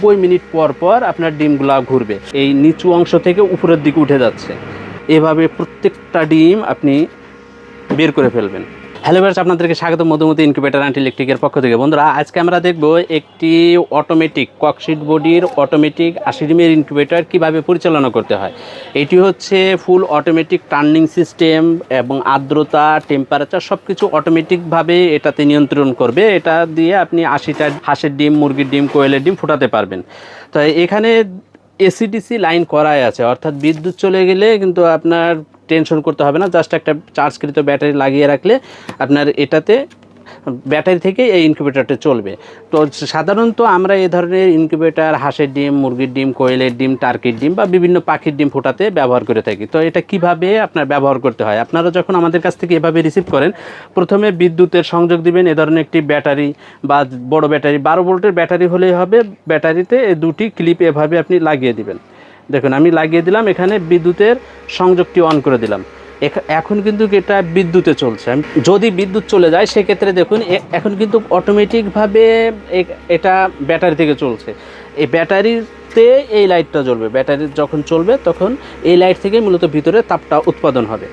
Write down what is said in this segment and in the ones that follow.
নব্বই মিনিট পর পর আপনার ডিমগুলা ঘুরবে। এই নিচু অংশ থেকে উপরের দিকে উঠে যাচ্ছে। এভাবে প্রত্যেকটা ডিম আপনি বের করে ফেলবেন। হ্যালো ভার্স আপনাদেরকে স্বাগত মধুমতি ইনকিউবেটার অ্যান্ড ইলেকট্রিকের পক্ষ থেকে। বন্ধুরা, আজকে আমরা দেখব একটি অটোমেটিক ককশিট বডির অটোমেটিক আশি ডিমের ইনকিউবেটার কীভাবে পরিচালনা করতে হয়। এটি হচ্ছে ফুল অটোমেটিক টার্নিং সিস্টেম এবং আর্দ্রতা টেম্পারেচার সব কিছু অটোমেটিকভাবে এটাতে নিয়ন্ত্রণ করবে। এটা দিয়ে আপনি আশিটা, হাঁসের ডিম, মুরগির ডিম, কোয়েলের ডিম ফোটাতে পারবেন। তো এখানে এসিডিসি লাইন করাই আছে, অর্থাৎ বিদ্যুৎ চলে গেলে কিন্তু আপনার টেনশন করতে হবে না জাস্ট একটা চার্জকৃত ব্যাটারি লাগিয়ে রাখলে আপনার এটাতে ব্যাটারি থেকে এই ইনকিউবেটারটা চলবে। তো সাধারণত আমরা এই ধরনের ইনকিউবেটার হাঁসের ডিম, মুরগির ডিম, কোয়েলের ডিম, টার্কির ডিম বা বিভিন্ন পাখির ডিম ফোটাতে ব্যবহার করে থাকি। তো এটা কীভাবে আপনার ব্যবহার করতে হয়? আপনারা যখন আমাদের কাছ থেকে এভাবে রিসিভ করেন, প্রথমে বিদ্যুতের সংযোগ দিবেন এ ধরনের একটি ব্যাটারি বা বড় ব্যাটারি। বারো ভোল্টের ব্যাটারি হলেই হবে, ব্যাটারিতে দুটি ক্লিপ এভাবে আপনি লাগিয়ে দিবেন। দেখুন, আমি লাগিয়ে দিলাম, এখানে বিদ্যুতের সংযোগটি অন করে দিলাম। এখ- এখন কিন্তু এটা বিদ্যুতে চলছে। যদি বিদ্যুৎ চলে যায়, সেক্ষেত্রে দেখুন এখন কিন্তু অটোমেটিকভাবে এটা ব্যাটারি থেকে চলছে। এই ব্যাটারিতে এই লাইটটা জ্বলবে। ব্যাটারি যখন চলবে, তখন এই লাইট থেকে মূলত ভিতরে তাপটা উৎপাদন হবে।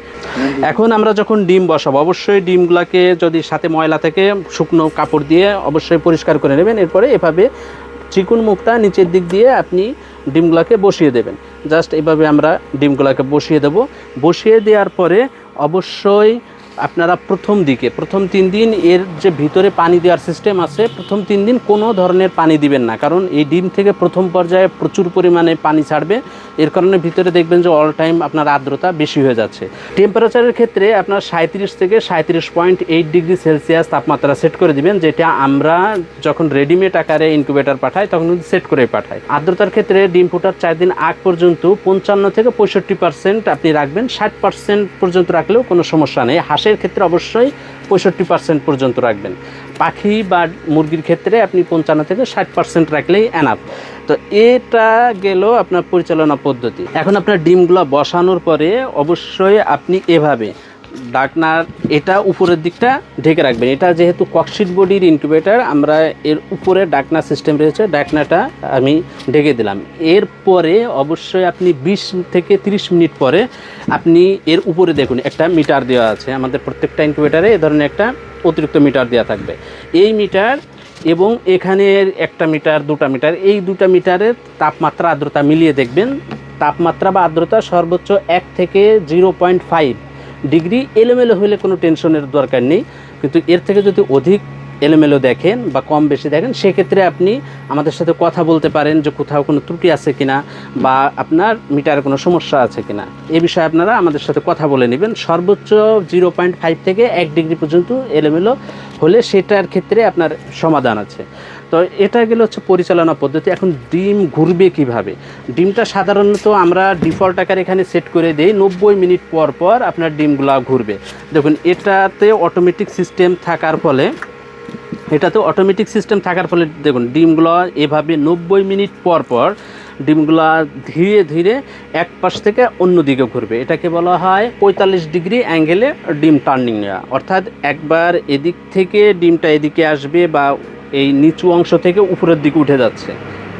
এখন আমরা যখন ডিম বসাবো, অবশ্যই ডিমগুলোকে যদি সাথে ময়লা থেকে শুকনো কাপড় দিয়ে অবশ্যই পরিষ্কার করে নেবেন। এরপরে এভাবে চিকুন মুখটা নিচের দিক দিয়ে আপনি ডিমগুলোকে বসিয়ে দেবেন। জাস্ট এভাবে আমরা ডিমগুলোকে বসিয়ে দেব। বসিয়ে দেওয়ার পরে অবশ্যই আপনারা প্রথম দিকে, প্রথম তিন দিন এর যে ভিতরে পানি দেওয়ার সিস্টেম আছে, প্রথম তিন দিন কোনো ধরনের পানি দিবেন না। কারণ এই ডিম থেকে প্রথম পর্যায়ে প্রচুর পরিমাণে পানি ছাড়বে। এর কারণে ভিতরে দেখবেন যে অল টাইম আপনার আর্দ্রতা বেশি হয়ে যাচ্ছে। টেম্পারেচারের ক্ষেত্রে আপনার সাঁত্রিশ থেকে সাঁত্রিশ পয়েন্ট এইট ডিগ্রি সেলসিয়াস তাপমাত্রা সেট করে দিবেন, যেটা আমরা যখন রেডিমেড আকারে ইনকিউবেটার পাঠাই, তখন কিন্তু সেট করে পাঠাই। আর্দ্রতার ক্ষেত্রে ডিম ফুটার চার দিন আগ পর্যন্ত পঞ্চান্ন থেকে পঁয়ষট্টি পার্সেন্ট আপনি রাখবেন, ষাট পার্সেন্ট পর্যন্ত রাখলেও কোনো সমস্যা নেই। হাঁসের ক্ষেত্রে অবশ্যই পঁয়ষট্টি পার্সেন্ট পর্যন্ত রাখবেন। পাখি বা মুরগির ক্ষেত্রে আপনি পঞ্চান্ন থেকে ষাট পার্সেন্ট রাখলেই অ্যানাপ তো এটা গেল আপনার পরিচালনা পদ্ধতি। এখন আপনার ডিমগুলো বসানোর পরে অবশ্যই আপনি এভাবে ডাকনার এটা উপরের দিকটা ঢেকে রাখবেন। এটা যেহেতু ককশিট বডির ইনকিউবেটার আমরা এর উপরে ডাকনা সিস্টেম রয়েছে ডাকনাটা আমি ঢেকে দিলাম। এরপরে অবশ্যই আপনি বিশ থেকে তিরিশ মিনিট পরে আপনি এর উপরে দেখুন, একটা মিটার দেওয়া আছে। আমাদের প্রত্যেকটা ইনকিউবেটারে এ ধরনের একটা অতিরিক্ত মিটার দেওয়া থাকবে। এই মিটার এবং এখানের একটা মিটার, দুটা মিটার, এই দুটা মিটারের তাপমাত্রা, আর্দ্রতা মিলিয়ে দেখবেন। তাপমাত্রা বা আর্দ্রতা সর্বোচ্চ এক থেকে জিরো পয়েন্ট ফাইভ ডিগ্রি এলোমেলো হলে কোনো টেনশনের দরকার নেই। কিন্তু এর থেকে যদি অধিক এলোমেলো দেখেন বা কম বেশি দেখেন, সেক্ষেত্রে আপনি আমাদের সাথে কথা বলতে পারেন যে কোথাও কোনো ত্রুটি আছে কিনা বা আপনার মিটারে কোনো সমস্যা আছে কিনা। এ বিষয়ে আপনারা আমাদের সাথে কথা বলে নেবেন। সর্বোচ্চ জিরো পয়েন্ট ফাইভ থেকে এক ডিগ্রি পর্যন্ত এলোমেলো হলে সেটার ক্ষেত্রে আপনার সমাধান আছে। তো এটা গেলে হচ্ছে পরিচালনা পদ্ধতি। এখন ডিম ঘুরবে কীভাবে? ডিমটা সাধারণত আমরা ডিফল্ট আকারে এখানে সেট করে দিই, নব্বই মিনিট পর পর আপনার ডিমগুলা ঘুরবে। দেখুন, এটাতে অটোমেটিক সিস্টেম থাকার ফলে, এটাতে অটোমেটিক সিস্টেম থাকার ফলে দেখুন, ডিমগুলো এভাবে নব্বই মিনিট পর পর ডিমগুলো ধীরে ধীরে এক পাশ থেকে অন্য দিকে ঘুরবে। এটাকে বলা হয় পঁয়তাল্লিশ ডিগ্রি অ্যাঙ্গেলে ডিম টার্নিং নেওয়া অর্থাৎ একবার এদিক থেকে ডিমটা এদিকে আসবে বা এই নিচু অংশ থেকে উপরের দিকে উঠে যাচ্ছে।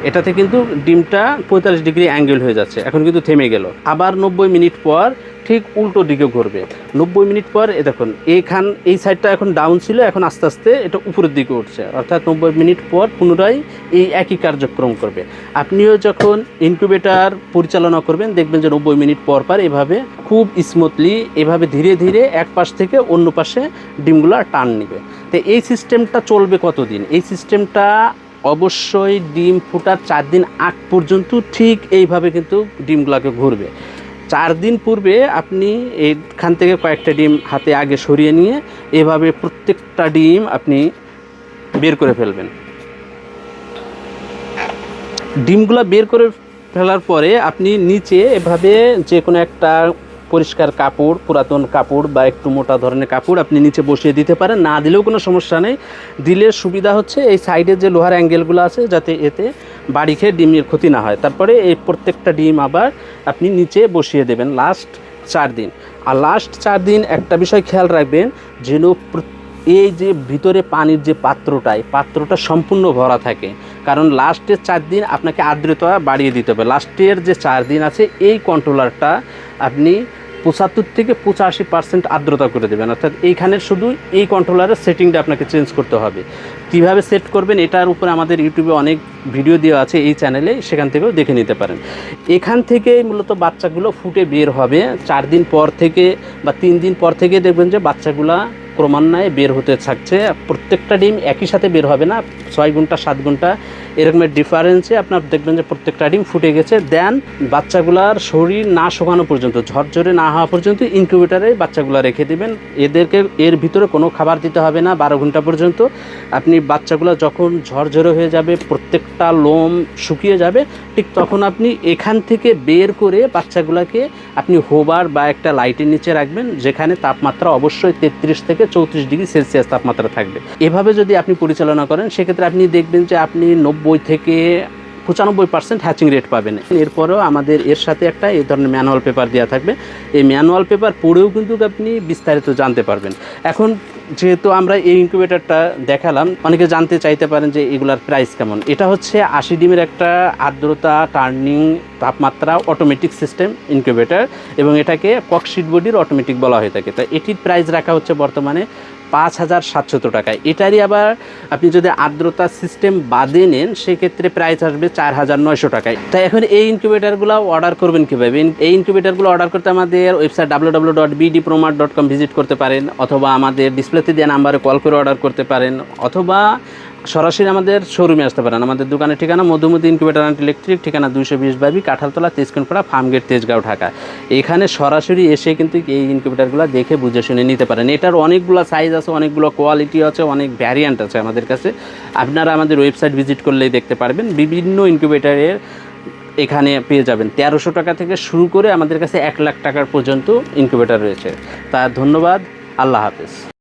এটাতে কিন্তু ডিমটা পঁয়তাল্লিশ ডিগ্রি অ্যাঙ্গেল হয়ে যাচ্ছে। এখন কিন্তু থেমে গেল। আবার নব্বই মিনিট পর ঠিক উল্টো দিকে ঘুরবে। নব্বই মিনিট পর, এ দেখুন, এইখান, এই সাইডটা এখন ডাউন ছিল, এখন আস্তে আস্তে এটা উপরের দিকে উঠছে। অর্থাৎ নব্বই মিনিট পর পুনরায় এই একই কার্যক্রম করবে। আপনিও যখন ইনকিউবেটার পরিচালনা করবেন, দেখবেন যে নব্বই মিনিট পর পর এভাবে খুব স্মুথলি এভাবে ধীরে ধীরে এক পাশ থেকে অন্য পাশে ডিমগুলো টান নেবে। তো এই সিস্টেমটা চলবে কতদিন? এই সিস্টেমটা অবশ্যই ডিম ফুটার চার দিন আগ পর্যন্ত ঠিক এইভাবে কিন্তু ডিমগুলোকে ঘুরবে। চার দিন পূর্বে আপনি এইখান থেকে কয়েকটা ডিম হাতে আগে সরিয়ে নিয়ে এভাবে প্রত্যেকটা ডিম আপনি বের করে ফেলবেন। ডিমগুলো বের করে ফেলার পরে আপনি নিচে এভাবে যে কোনো একটা পরিষ্কার কাপড়, পুরাতন কাপড় বা একটু মোটা ধরনের কাপড় আপনি নিচে বসিয়ে দিতে পারেন। না দিলেও কোনো সমস্যা নেই। দিলে সুবিধা হচ্ছে এই সাইডে যে লোহার অ্যাঙ্গেলগুলো আছে, যাতে এতে বাড়ি খেয়ে ডিমের ক্ষতি না হয়। তারপরে এই প্রত্যেকটা ডিম আবার আপনি নিচে বসিয়ে দেবেন লাস্ট চার দিন। আর লাস্ট চার দিন একটা বিষয় খেয়াল রাখবেন, যেন এই যে ভিতরে পানির যে পাত্রটা, এই পাত্রটা সম্পূর্ণ ভরা থাকে। কারণ লাস্টের চার দিন আপনাকে আর্দ্রতা বাড়িয়ে দিতে হবে। লাস্টের যে চার দিন আছে, এই কন্ট্রোলারটা আপনি পঁচাত্তর থেকে পঁচাশি পার্সেন্ট আর্দ্রতা করে দেবেন। অর্থাৎ এইখানে শুধু এই কন্ট্রোলারের সেটিংটা আপনাকে চেঞ্জ করতে হবে। কীভাবে সেট করবেন এটার উপরে আমাদের ইউটিউবে অনেক ভিডিও দেওয়া আছে, এই চ্যানেলে সেখান থেকেও দেখে নিতে পারেন। এখান থেকে মূলত বাচ্চাগুলো ফুটে বের হবে। চার দিন পর থেকে বা তিন দিন পর থেকে দেখবেন যে বাচ্চাগুলা ক্রমান্বয়ে বের হতে থাকছে। প্রত্যেকটা ডিম একই সাথে বের হবে না, ছয় ঘণ্টা, সাত ঘণ্টা এরকমের ডিফারেন্সে আপনার দেখবেন যে প্রত্যেকটা ডিম ফুটে গেছে। দেন বাচ্চাগুলার শরীর না শোকানো পর্যন্ত, ঝরঝরে না হওয়া পর্যন্ত ইনকিউবেটারে বাচ্চাগুলো রেখে দেবেন। এদেরকে, এর ভিতরে কোনো খাবার দিতে হবে না বারো ঘণ্টা পর্যন্ত। আপনি বাচ্চাগুলো যখন ঝরঝরে হয়ে যাবে, প্রত্যেকটা লোম শুকিয়ে যাবে, ঠিক তখন আপনি এখান থেকে বের করে বাচ্চাগুলোকে আপনি হোবার বা একটা লাইটের নিচে রাখবেন, যেখানে তাপমাত্রা অবশ্যই তেত্রিশ থেকে চৌত্রিশ ডিগ্রি সেলসিয়াস তাপমাত্রা থাকবে। এভাবে যদি আপনি পরিচালনা করেন, সেক্ষেত্রে আপনি দেখবেন যে আপনি নব্বই থেকে পঁচানব্বই পার্সেন্ট হ্যাচিং রেট পাবেন। এরপরেও আমাদের এর সাথে একটা এই ধরনের ম্যানুয়াল পেপার দেওয়া থাকবে। এই ম্যানুয়াল পেপার পড়েও কিন্তু আপনি বিস্তারিত জানতে পারবেন। এখন যেহেতু আমরা এই ইনকিউবেটরটা দেখালাম, অনেকে জানতে চাইতে পারেন যে এগুলার প্রাইস কেমন। এটা হচ্ছে আশি ডিমের একটা আর্দ্রতা টার্নিং তাপমাত্রা অটোমেটিক সিস্টেম ইনকিউবেটর এবং এটাকে ককশিট বডির অটোমেটিক বলা হয়ে থাকে। তো এটির প্রাইস রাখা হচ্ছে বর্তমানে পাঁচ হাজার সাতশত টাকায়। এটারই আবার আপনি যদি আর্দ্রতা সিস্টেম বাদে নেন, সেক্ষেত্রে প্রাইস আসবে চার হাজার নয়শো টাকায়। তাই এখন এই ইনকিউবেটারগুলো অর্ডার করবেন কীভাবে? এই ইনকিউবেটারগুলো অর্ডার করতে আমাদের website W W dot BD Promar dot com visit করতে পারেন, অথবা আমাদের ডিসপ্লেতে দেওয়া নাম্বারে কল করে অর্ডার করতে পারেন, অথবা সরাসরি আমাদের শোরুমে আসতে পারেন। আমাদের দোকানের ঠিকানা মধুমতি ইনকিউবেটার অ্যান্ড ইলেকট্রিক ঠিকানা দুইশো বিশ বাবি কাঁঠালতলা তেজকুনপাড়া ফার্মগেট, তেজগাঁও, ঢাকা। এখানে সরাসরি এসে কিন্তু এই ইনকিউবেটারগুলো দেখে, বুঝে, শুনে নিতে পারেন। এটার অনেকগুলো সাইজ আছে, অনেকগুলো কোয়ালিটি আছে, অনেক ভ্যারিয়েন্ট আছে আমাদের কাছে। আপনারা আমাদের ওয়েবসাইট ভিজিট করলেই দেখতে পারবেন। বিভিন্ন ইনকিউবেটারের এখানে পেয়ে যাবেন। তেরোশো টাকা থেকে শুরু করে আমাদের কাছে এক লাখ টাকার পর্যন্ত ইনকিউবেটার রয়েছে। তা ধন্যবাদ। আল্লাহ হাফেজ।